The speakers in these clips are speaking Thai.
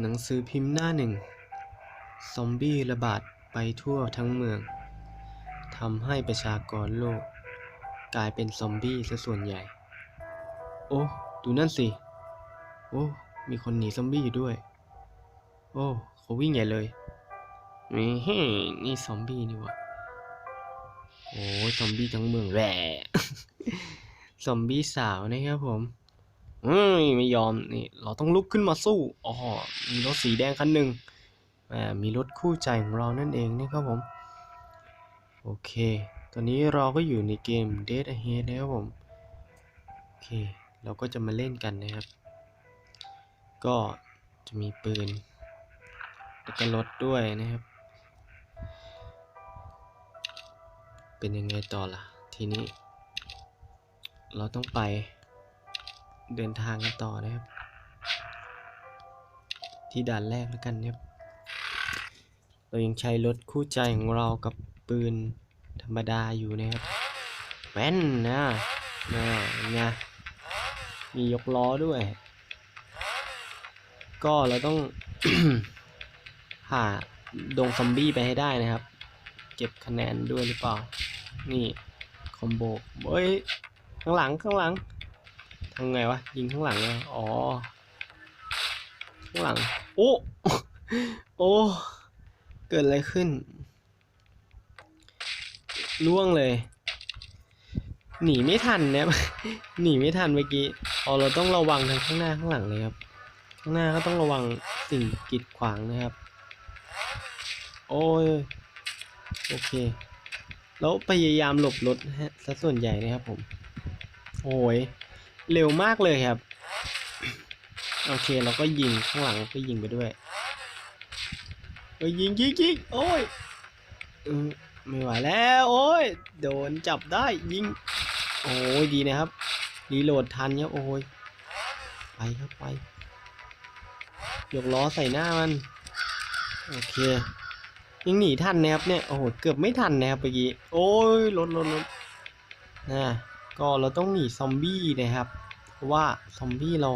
หนังสือพิมพ์หน้าหนึ่ง ซอมบี้ระบาดไปทั่วทั้งเมือง ทำให้ประชากรโลก กลายเป็นซอมบี้ซะส่วนใหญ่ โอ้ ดูนั่นสิ โอ้ มีคนหนีซอมบี้อยู่ด้วย โอ้เขาวิ่งใหญ่เลยนี่นี่ซอมบี้นี่วะโอ้ซอมบี้ทั้งเมืองแหวซอมบี้สาวนะครับผม เอ้ยไม่ยอมนี่เราต้องลุกขึ้นมาสู้อ๋อมีรถสีแดงคันหนึ่งอ่ามีรถคู่ใจของเรานั่นเองนะครับผมโอเค ตอนนี้เราก็อยู่ในเกม Dead Ahead นะครับผมโอเคเราก็จะมาเล่นกันนะครับ ก็จะมีปืนแล้วก็รถด้วยนะครับ เป็นยังไงต่อล่ะ ทีนี้ เราต้องไป เดินทางกันต่อนะครับ ที่ด่านแรกแล้วกันนะครับ เรายังใช้รถคู่ใจของเรากับปืนธรรมดาอยู่นะครับแว่นนะนะไงมียกล้อด้วย ก็เราต้องหาดงซอมบี้ไปให้ได้นะครับ เก็บคะแนนด้วยหรือเปล่า นี่ คอมโบเฮ้ย ข้างหลังข้างหลัง ทำไงวะ ยิงข้างหลังเลยอ๋อ ข้างหลัง โอ้ โอ้ เกิดอะไรขึ้น ล่วงเลย หนีไม่ทันนะครับหนีไม่ทันเมื่อกี้ อ๋อ เราต้องระวังทั้งข้างหน้าข้างหลังเลยครับ ข้างหน้าก็ต้องระวังสิ่งกีดขวางนะครับ โอ้ย โอเค แล้วพยายามหลบรถนะฮะซะส่วนใหญ่นะครับผม โอ้ย เร็วมากเลยครับ โอเคเราก็ยิงข้างหลังก็ยิงไปด้วยเอ้ยยิงยิงยิงโอ้ยเออไม่ไหวแล้ว โอ้ยโดนจับได้ยิง โอ้ยดีนะครับรีโหลดทันครับโอ้ยไปครับไปยกล้อใส่หน้ามันโอเคยังหนีทันนะครับเนี่ยโอ้โหเกือบไม่ทันนะครับเมื่อกี้โอ้ยรถรถรถนะ ก็เราต้องหนีซอมบี้นะครับ เพราะว่าซอมบี้เรา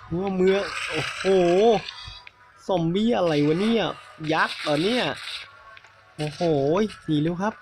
ทั่วเมืองโอ้โห ซอมบี้อะไรวะเนี่ย ยักษ์เหรอเนี่ย โอ้โห หนีเร็วครับ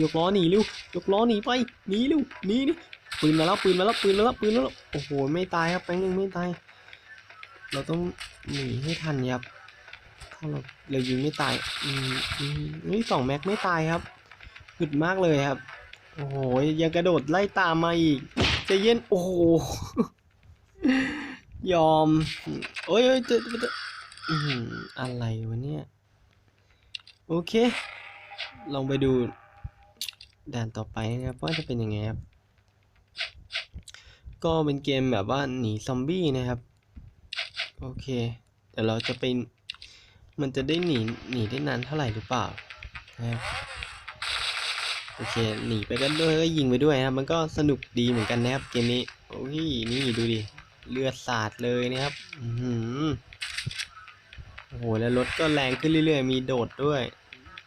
ยกล้อหนีเร็ว ยกล้อหนีไป หนีเร็ว หนีนี่ปืนมาแล้วปืนมาแล้วปืนมาแล้วปืนมาแล้ว โอ้โห ไม่ตายครับแป๊งนึงไม่ตาย เราต้องหนีให้ทันครับ ถ้าเราเรายิงไม่ตาย อืมอืมนี่สองแม็กไม่ตายครับหึดมากเลยครับ โอ้โหยังกระโดดไล่ตามมาอีกจะเย็นโอ้โหยอมโอ้ยโอ้ยจอเจอเจอะไรวะเนี่ย โอเค ลองไปดูด่านต่อไปนะครับว่าจะเป็นยังไงครับ ก็เป็นเกมแบบว่าหนีซอมบี้นะครับ โอเคแต่เราจะไปมันจะได้หนีหนีได้นานเท่าไหร่หรือเปล่านะครับ โอเคหนีไปกันด้วยก็ยิงไปด้วยนะครับมันก็สนุกดีเหมือนกันนะครับเกมนี้โอ้ยนี่ดูดิเลือดสาดเลยนะครับอือโอ้โหแล้วรถก็แรงขึ้นเรื่อย ๆ มีโดดด้วย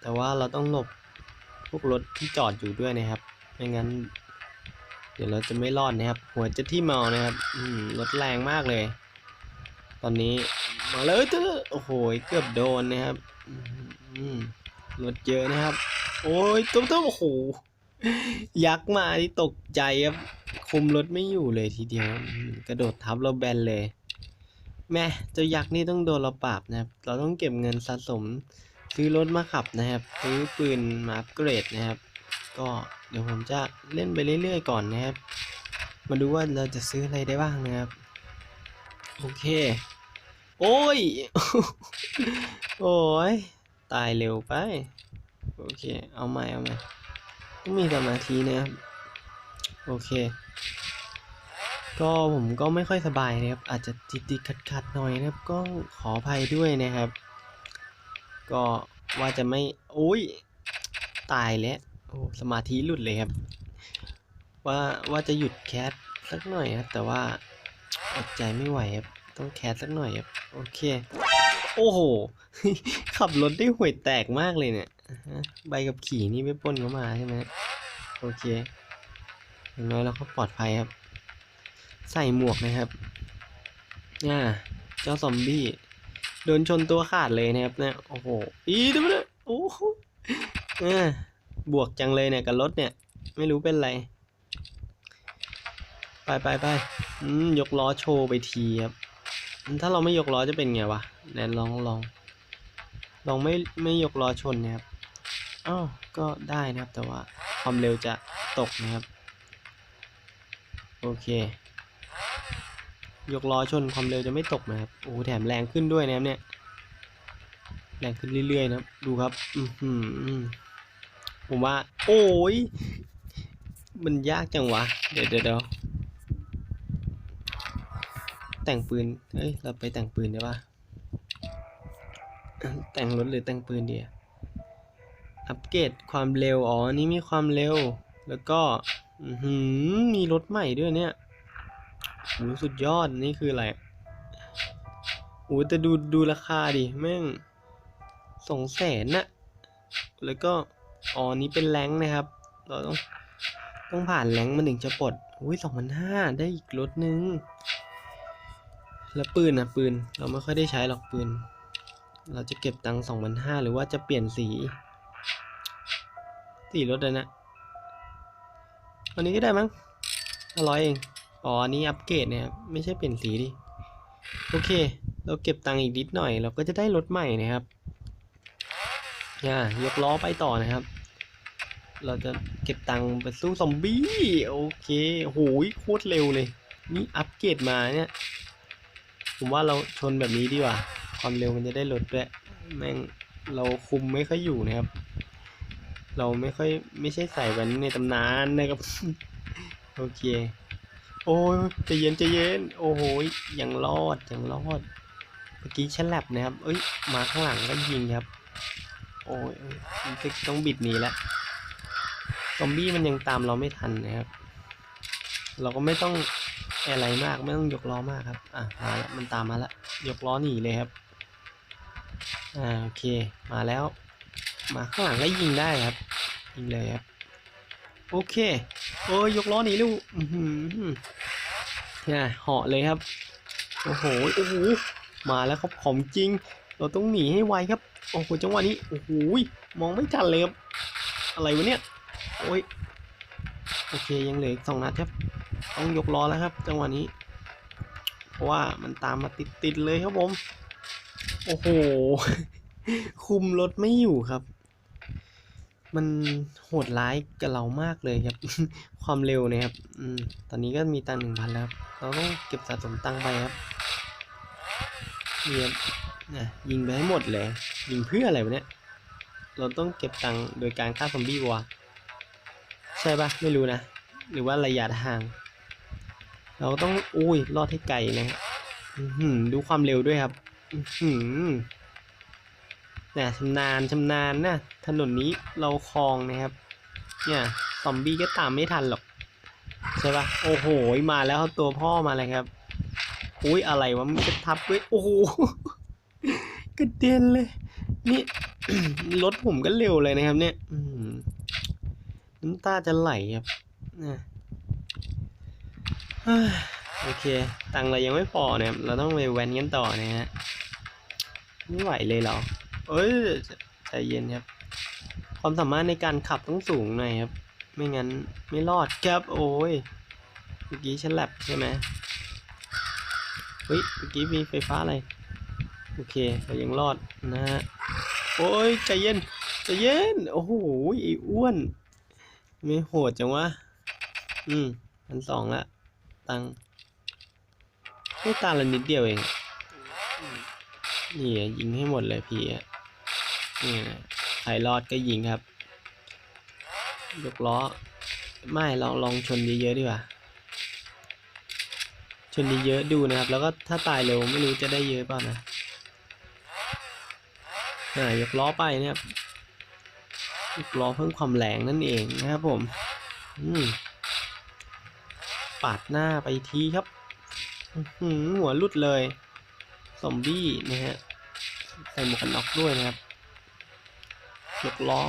แต่ว่าเราต้องหลบพวกรถที่จอดอยู่ด้วยนะครับไม่งั้น เดี๋ยวเราจะไม่รอดนะครับ หัวจะที่เมานะครับอืมรถแรงมากเลย ตอนนี้มาเลยเถอะโอ้โหเกือบโดนนะครับอืม รถเยอะนะครับ โอ้ยตุ้มตุ้มโอ้โหยักษ์มาที่ตกใจครับ คุมรถไม่อยู่เลยทีเดียว กระโดดทับเราแบนเลย แม่เจ้ายักษ์นี่ต้องโดนเราปราบนะครับ เราต้องเก็บเงินสะสม ซื้อรถมาขับนะครับ ซื้อปืนมาอัปเกรดนะครับ ก็เดี๋ยวผมจะเล่นไปเรื่อยๆก่อนนะครับ มาดูว่าเราจะซื้ออะไรได้บ้างนะครับ โอเค โอ้ย โอ้ย ตายเร็วไป โอเค เอาใหม่ เอาใหม่ต้องมีสมาธินะครับ โอเค ก็ผมก็ไม่ค่อยสบายนะครับ อาจจะติดติดขัดขัดๆหน่อยนะครับ ก็ขออภัยด้วยนะครับ ก็ว่าจะไม่โอ้ย ตายแล้วโอ้สมาธิหลุดเลยครับ ว่าว่าจะหยุดแคสสักหน่อยครับ แต่ว่าอดใจไม่ไหวครับ ต้องแคสสักหน่อยครับ โอเค โอ้โห ขับรถได้ห่วยแตกมากเลยเนี่ยฮะใบกับขี่นี่ไม่ป้นเข้ามาใช่ไหมโอเคอย่างน้อยเราก็ปลอดภัยครับ ใส่หมวกนะครับอ่าจ้าซอมบี้โดนชนตัวขาดเลยนะครับเนี่ยโอ้โหอีดูมันยโอ้โหบวกจังเลยเนี่ยกับรถเนี่ย ไม่รู้เป็นไร ไปไปไปยกล้อโชว์ไปทีครับ ถ้าเราไม่ยกล้อจะเป็นไงวะ แนนลองลอง ลองไม่ไม่ยกล้อชนนะครับอ้าวก็ได้นะครับ แต่ว่าความเร็วจะตกนะครับ โอเค ยกล้อชนความเร็วจะไม่ตกนะครับ โอ้โหแถมแรงขึ้นด้วยนะครับเนี่ย แรงขึ้นเรื่อยๆนะครับ ดูครับ อือหือผมว่า โอ้ย มันยากจังวะ เดี๋ยวเดี๋ยวเดี๋ยวแต่งปืนเฮ้ย เราไปแต่งปืนได้ปะ แต่งรถหรือแต่งปืนดีอะอัปเกรดความเร็ว อ๋อ นี่มีความเร็ว แล้วก็มีรถใหม่ด้วยเนี่ยโหสุดยอด นี่คืออะไรโอ้แต่ดูดูราคาดิ แม่งสองแสนน่ะ แล้วก็ อ๋อ นี้เป็นแรงนะครับ เราต้องต้องผ่านแรงมันถึงจะปลดอุ้ยสองพันห้าได้อีกรถนึง แล้วปืนนะปืน เราไม่ค่อยได้ใช้หรอกปืน เราจะเก็บตังค์สองพันห้าหรือว่าจะเปลี่ยนสี สีรถเลยนะอันนี้ก็ได้มั้งร้อยเอง อ๋อ อันนี้อัปเกรดเนี่ยครับ ไม่ใช่เปลี่ยนสีดิ โอเค เราเก็บตังค์อีกนิดหน่อย เราก็จะได้รถใหม่นะครับอ่ายกล้อไปต่อนะครับ เราจะเก็บตังค์ไปสู้ซอมบี้ โอเคโหยโคตรเร็วเลย นี่อัปเกรดมาเนี่ย ผมว่าเราชนแบบนี้ดีกว่า ความเร็วมันจะได้ลดด้วยแม่งเราคุมไม่ค่อยอยู่นะครับ เราไม่ค่อยไม่ใช่ใส่แว่นในตำนานนะครับ โอเค โอ้ยใจเย็นใจเย็น โอ้โหยังรอดยังรอด เมื่อกี้ฉลับนะครับ เอ้ย มาข้างหลังก็ยิงครับ โอ้ยต้องบิดหนีแล้วซอมบี้มันยังตามเราไม่ทันนะครับ เราก็ไม่ต้องอะไรมากไม่ต้องยกล้อมากครับ อะมาแล้วมันตามมาแล้วยกล้อหนีเลยครับ อ่าโอเคมาแล้ว มาข้างหลังก็ยิงได้ครับ ยิงเลยครับ โอเค โอ้ยยกล้อหนีลูกอือหือเนี่ยเหาะเลยครับโอ้โหโอ้โหมาแล้วครับของจริง เราต้องหนีให้ไวครับโอ้โหจังหวะนี้โอ้โหมองไม่ทันเลยครับอะไรวะเนี่ยโอ้ยโอเคยังเหลืออีกสองนัดครับ ต้องยกล้อแล้วครับ จังหวะนี้ เพราะว่ามันตามมาติดๆเลยครับผม โอ้โห คุมรถไม่อยู่ครับ มันโหดร้ายกับเรามากเลยครับ ความเร็วนะครับอืมตอนนี้ก็มีตังหนึ่งพันแล้วครับเราต้องเก็บสะสมตังค์ไปครับเนี่ยนะยิงไปให้หมดเลย ยิงเพื่ออะไรวะเนี่ย เราต้องเก็บตังค์โดยการฆ่าซอมบี้วัวใช่ปะไม่รู้นะ หรือว่าระยะทาง เราต้องอุ้ยรอดให้ไกลนะฮะดูความเร็วด้วยครับ หือเนี่ยชำนาญชำนาญนะถนนนี้เราคลองนะครับ เนี่ยซอมบี้ก็ตามไม่ทันหรอกใช่ปะโอ้โหมาแล้วครับตัวพ่อมาเลยครับอุ้ยอะไรวะมันจะทับด้วยโอ้โหกระเด็นเลย นี่รถผมก็เร็วเลยนะครับ เนี่ยน้ำตาจะไหลครับนะเฮ้ย โอเค ตังเรายังไม่พอเนี่ยเราต้องไปแวนกันต่อเนะฮะไม่ไหวเลยเหรอเอ้ยใจเย็นครับ ความสามารถในการขับต้องสูงหน่อยครับ ไม่งั้นไม่รอดครับโอ้ยเมื่อกี้ฉันแลบใช่ไหมเฮ้ยเมื่อกี้มีไฟฟ้าอะไร โอเคเรายังรอดนะฮะโอ้ยใจเย็นใจเย็นโอ้โหไอ้อ้วนไม่โหดจังวะอืมพันสองละตัง ไม่ตาละนิดเดียวเอง นี่ยิงให้หมดเลยพี่อะนี่นะใครรอดก็ยิงครับ ยกล้อ ไม่ลองลองชนเยอะๆดีกว่า ชนเยอะๆดูนะครับ แล้วก็ถ้าตายเร็วไม่รู้จะได้เยอะเปล่านะอ่ายกล้อไปเนี่ยครับยกล้อเพิ่มความแรงนั่นเองนะครับผม อืมปาดหน้าไปทีครับ หืหัวหลุดเลยซอมบี้นะฮะใส่หมวกกันน็อกด้วยนะครับยกล้อ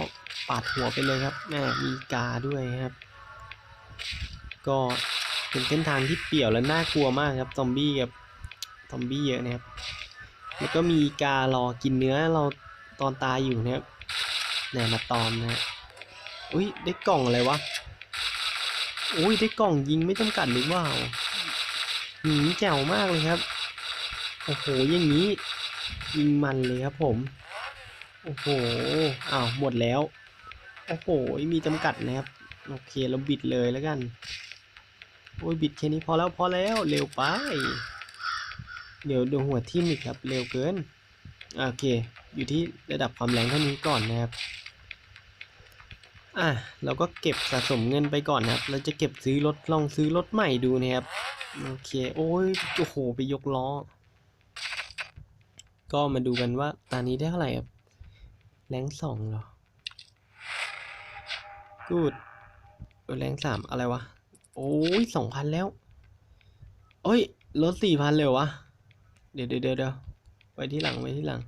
ปาดหัวไปเลยครับแม่มีกาด้วยครับ ก็เป็นเส้นทางที่เปี่ยวและน่ากลัวมากครับซอมบี้กับซอมบี้เยอะนะครับ แล้วก็มีการอกินเนื้อเราตอนตายอยู่นะครับเนี่ยมาตอมนะฮะอุ้ยได้กล่องอะไรวะอุ้ยได้กล่องยิงไม่จำกัดหรือเปล่า หืมแจ๋วมากเลยครับ โอ้โหอย่างนี้ ยิงมันเลยครับผม โอ้โหอ้าวหมดแล้ว โอ้โหมีจำกัดนะครับ โอเคเราบิดเลยแล้วกัน โอ้ยบิดแค่นี้พอแล้วพอแล้วเร็วไป เดี๋ยวดวงหัวทิ่มอีกครับ เร็วเกิน โอเค อยู่ที่ระดับความแรงเท่านี้ก่อนนะครับอะเราก็เก็บสะสมเงินไปก่อนนะครับ เราจะเก็บซื้อรถลองซื้อรถใหม่ดูนะครับ โอเค โอ้ยโอ้โห ไปยกล้อ ก็มาดูกันว่าตอนนี้ได้เท่าไหร่ครับ แรงสองเหรอ กูดแรงสามอะไรวะ โอ้ยสองพันแล้ว โอ้ย ลดสี่พันเลยวะ เดี๋ยวเดี๋ยวเดี๋ยวเดี๋ยวไว้ที่หลังไว้ที่หลัง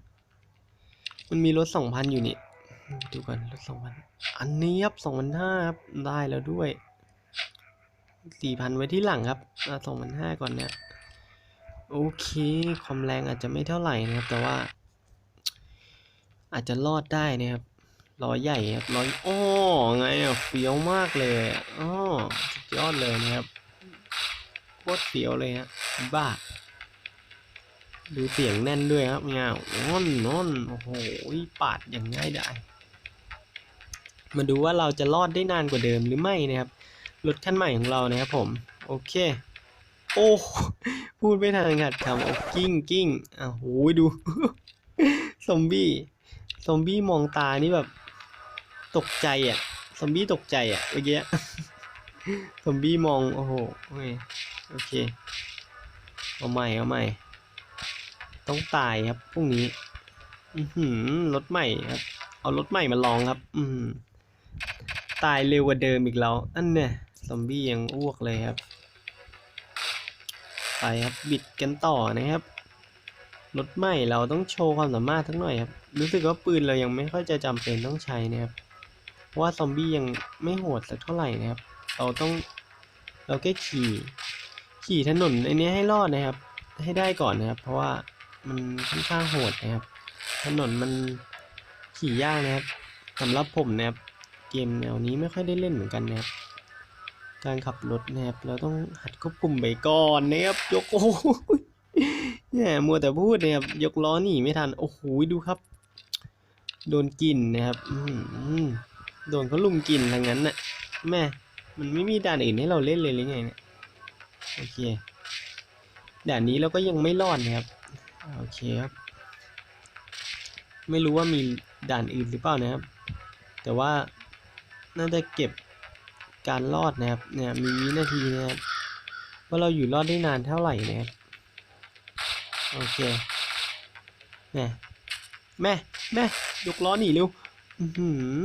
มันมีลดสองพันอยู่นี่ ดูกันลดสองพัน อันนี้ครับสองพันห้าครับ ได้แล้วด้วย สี่พันไว้ที่หลังครับอ่าสองพันห้าก่อนเนี่ยโอเค ความแรงอาจจะไม่เท่าไหร่นะครับ แต่ว่า อาจจะรอดได้นะครับล้อใหญ่ครับล้ออ้อไงอะเฟี้ยวมากเลยอะอ้อสุดยอดเลยนะครับโคตรเฟี้ยวเลยฮะบ้าดูเสียงแน่นด้วยครับเงาอ้อนนอนโอ้โหปาดอย่างง่ายได้ มาดูว่าเราจะรอดได้นานกว่าเดิมหรือไม่นะครับ รถคันใหม่ของเรานะครับผม โอเค โอ้พูดไม่ทันขาดคำโอ้กิ้งกิ้งอ้าวโหดู ซอมบี้ ซอมบี้มองตานี่แบบ ตกใจอะ ซอมบี้ตกใจอะเมื่อกี้ ซอมบี้มอง โอ้โหโอเค เอาใหม่ เอาใหม่ ต้องตายครับพรุ่งนี้ อือหือรถใหม่ครับ เอารถใหม่มาลองครับ อืมตายเร็วกว่าเดิมอีกแล้ว อันเนี่ย ซอมบี้ยังอ้วกเลยครับ ไปครับบิดกันต่อนะครับรถใหม่เราต้องโชว์ความสามารถทั้งหน่อยครับรู้สึกว่าปืนเรายังไม่ค่อยจะจำเป็นต้องใช้นะครับเพราะว่าซอมบี้ยังไม่โหดสักเท่าไหร่นะครับ เราต้องเราแค่ขี่ ขี่ถนนอันนี้ให้รอดนะครับ ให้ได้ก่อนนะครับ เพราะว่ามันค่อนข้างโหดนะครับ ถนนมันขี่ยากนะครับสำหรับผมนะครับเกมแนวนี้ไม่ค่อยได้เล่นเหมือนกันนะครับ การขับรถนะครับ เราต้องหัดควบคุมไปก่อนนะครับ ยกโอ้โหเนี่ยมัวแต่พูดนะครับ ยกล้อหนีไม่ทัน โอ้โห ดูครับ โดนกินนะครับอืโดนเขาลุมกินทั้งนั้นน่ะ แม่ มันไม่มีด่านอื่นให้เราเล่นเลยหรือไงเนี่ย โอเค ด่านนี้เราก็ยังไม่รอดนะครับ โอเคครับ ไม่รู้ว่ามีด่านอื่นหรือเปล่านะครับ แต่ว่าน่าจะเก็บ การรอดนะครับเนี่ยมีวินาทีนะครับว่าเราอยู่รอดได้นานเท่าไหร่นะครับโอเคแม่แม่แม่ยกล้อหนีเร็วอือหือ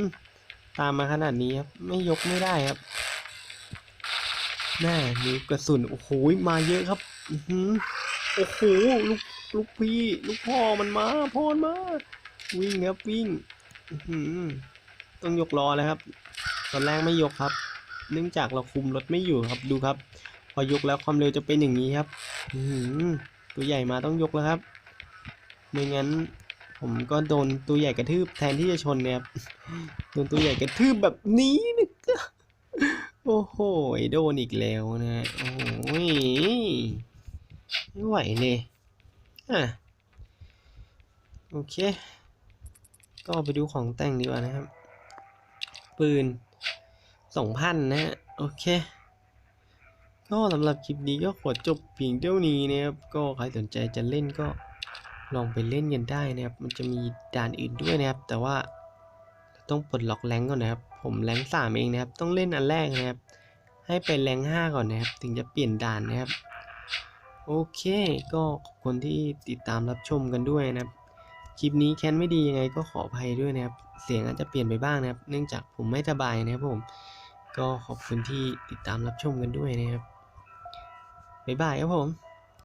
ตามมาขนาดนี้ครับไม่ยกไม่ได้ครับแม่มีกระสุนโอ้โหมาเยอะครับอือหือโอ้โหลูกลูกพี่ ลูกพ่อมันมาพ่อมมาวิ่งครับวิ่งอื้อหือต้องยกล้อแล้วครับ ตอนแรกไม่ยกครับ เนื่องจากเราคุมรถไม่อยู่ครับดูครับ พอยกแล้วความเร็วจะเป็นอย่างนี้ครับตัวใหญ่มาต้องยกแล้วครับไม่งั้นผมก็โดนตัวใหญ่กระทืบแทนที่จะชนเนี่ยครับโดนตัวใหญ่กระทืบแบบนี้นะก็โอ้โหโดนอีกแล้วนะโอ้โหไม่ไหวเลยอะโอเค ก็ไปดูของแต่งดีกว่านะครับ ปืน สองพันนะฮะโอเค ก็สำหรับคลิปนี้ก็ขอจบเพียงเท่านี้นะครับก็ใครสนใจจะเล่นก็ลองไปเล่นกันได้นะครับ มันจะมีด่านอื่นด้วยนะครับ แต่ว่าต้องปลดล็อกแรงก่อนนะครับ ผมแรงสามเองนะครับ ต้องเล่นอันแรกนะครับ ให้เป็นแรงห้าก่อนนะครับ ถึงจะเปลี่ยนด่านนะครับ โอเค ก็ขอบคุณที่ติดตามรับชมกันด้วยนะครับ คลิปนี้แคนไม่ดียังไงก็ขออภัยด้วยนะครับ เสียงอาจจะเปลี่ยนไปบ้างนะครับ เนื่องจากผมไม่สบายนะครับผม ก็ขอบคุณที่ติดตามรับชมกันด้วยนะครับ บ๊ายบายครับผม